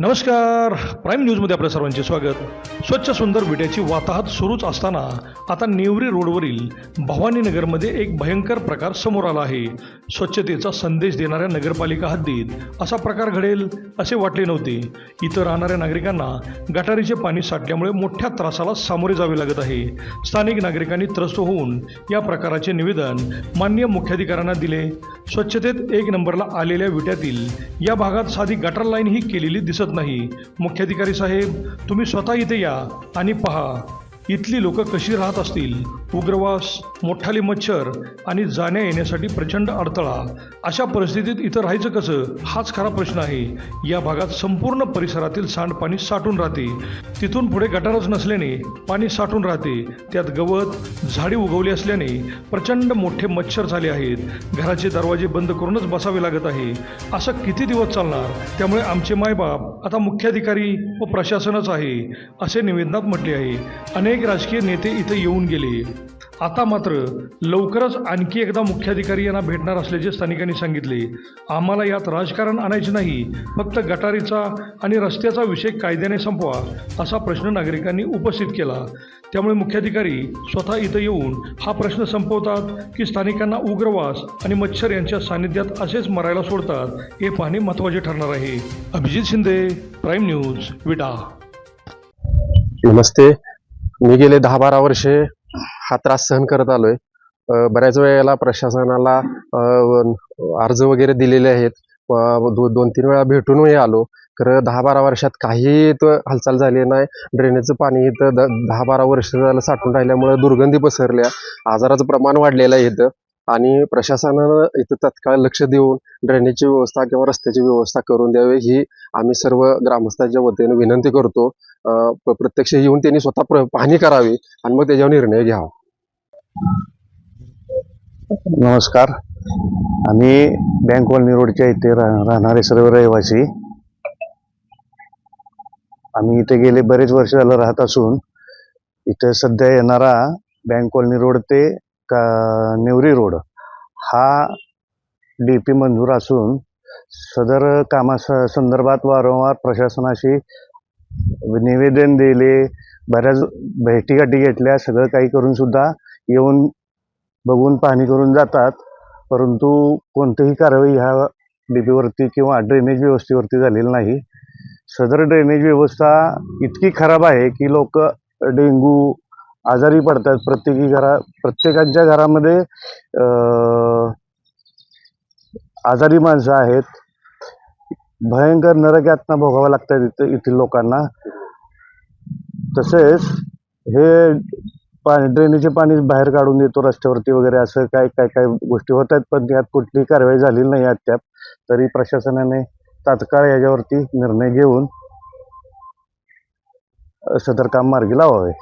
नमस्कार. प्राईम न्यूजमध्ये आपल्या सर्वांचे स्वागत. स्वच्छ सुंदर विट्याची वाताहत सुरूच असताना आता नेवरी रोडवरील भवानीनगरमध्ये एक भयंकर प्रकार समोर आला आहे. स्वच्छतेचा संदेश देणाऱ्या नगरपालिका हद्दीत असा प्रकार घडेल असे वाटले नव्हते. इथं राहणाऱ्या नागरिकांना गटारीचे पाणी साठल्यामुळे मोठ्या त्रासाला सामोरे जावे लागत आहे. स्थानिक नागरिकांनी त्रस्त होऊन या प्रकाराचे निवेदन माननीय मुख्याधिकाऱ्यांना दिले. स्वच्छतेत एक नंबरला आलेल्या विट्यातील या भागात साधी गटर लाईन ही केलेली दिसत नाही. मुख्याधिकारी साहेब तुम्ही स्वतः इथे या आणि पहा. इथली लोक कशी राहत असतील? उग्रवास मोठाली मच्छर आणि जाण्या येण्यासाठी प्रचंड अडथळा. अशा परिस्थितीत इथं राहायचं कसं? हाच खरा प्रश्न आहे. या भागात संपूर्ण परिसरातील सांडपाणी साठून राहते. तिथून पुढे गटारच नसल्याने पाणी साठून राहते. त्यात गवत झाडी उगवली असल्याने प्रचंड मोठे मच्छर झाले आहेत. घराचे दरवाजे बंद करूनच बसावे लागत आहे. असं किती दिवस चालणार? त्यामुळे आमचे मायबाप आता मुख्याधिकारी व प्रशासनच आहे असे निवेदनात म्हटले आहे. अनेक राजकीय नेते इथे येऊन गेले. आता मात्र लवकरच आणखी एकदा मुख्याधिकारी यांना भेटणार असल्याचे स्थानिकांनी सांगितले. आम्हाला यात राजकारण आणायचे नाही फक्त गटारीचा आणि रस्त्याचा विषय कायद्याने संपवा असा प्रश्न नागरिकांनी उपस्थित केला. त्यामुळे मुख्याधिकारी स्वतः इथं येऊन हा प्रश्न संपवतात की स्थानिकांना उग्रवास आणि मच्छर यांच्या सानिध्यात असेच मरायला सोडतात हे पाहणे महत्त्वाचे ठरणार आहे. Abhijit Shinde prime news Vita. नमस्ते. मी गेले दहा बारा वर्षे हा त्रास सहन करत आलोय. बऱ्याच वेळेला प्रशासनाला अर्ज वगैरे दिलेले आहेत. दो- दोन तीन वेळा भेटूनही आलो. खरं दहा बारा वर्षात काही तर हालचाल झाली नाही. ड्रेनेजचं पाणी इथं द- दहा बारा वर्ष झालं साठून राहिल्यामुळे दुर्गंधी पसरल्या. आजाराचं प्रमाण वाढलेलं आहे इथं. आणि प्रशासनानं इथं तत्काळ लक्ष देऊन ड्रेनेजची व्यवस्था किंवा रस्त्याची व्यवस्था करून द्यावी ही आम्ही सर्व ग्रामस्थांच्या वतीने विनंती करतो. प्रत्यक्ष येऊन त्यांनी स्वतः प्र- पाहणी करावी आणि मग त्याच्यावर निर्णय घ्यावा. नमस्कार. आम्ही बँक कॉलनी रोडच्या इथे राह- राहणारे सर्व रहिवासी. आम्ही इथे गेले बरेच वर्ष झालं राहत असून इथे सध्या येणारा बँक कॉलनी रोड ते का नेवरी रोड हा डी पी मंजूर असून सदर कामा संदर्भात वारंवार प्रशासनाशी निवेदन दिले बऱ्याच भेटीगाठी घेतल्या सगळं काही करून सुद्धा येऊन बघून पाहणी करून जातात. परंतु कोणतीही कारवाई ह्या डीपीवरती किंवा ड्रेनेज व्यवस्थेवरती झालेली नाही. सदर ड्रेनेज व्यवस्था इतकी खराब आहे की लोक डेंगू आजारी पडतात. प्रत्येकी घरा प्रत्येकाच्या घरामध्ये आजारी माणसं आहेत. भयंकर नरक भोगावं लागतात इथं येथील लोकांना. तसेच हे पाणी ड्रेनेजचे पाणी बाहेर काढून देतो रस्त्यावरती वगैरे असं काय काय काय गोष्टी होत आहेत पण यात कुठली कारवाई झालेली नाही अद्याप. तरी प्रशासनाने तात्काळ याच्यावरती निर्णय घेऊन सदर काम मार्गी लावावे.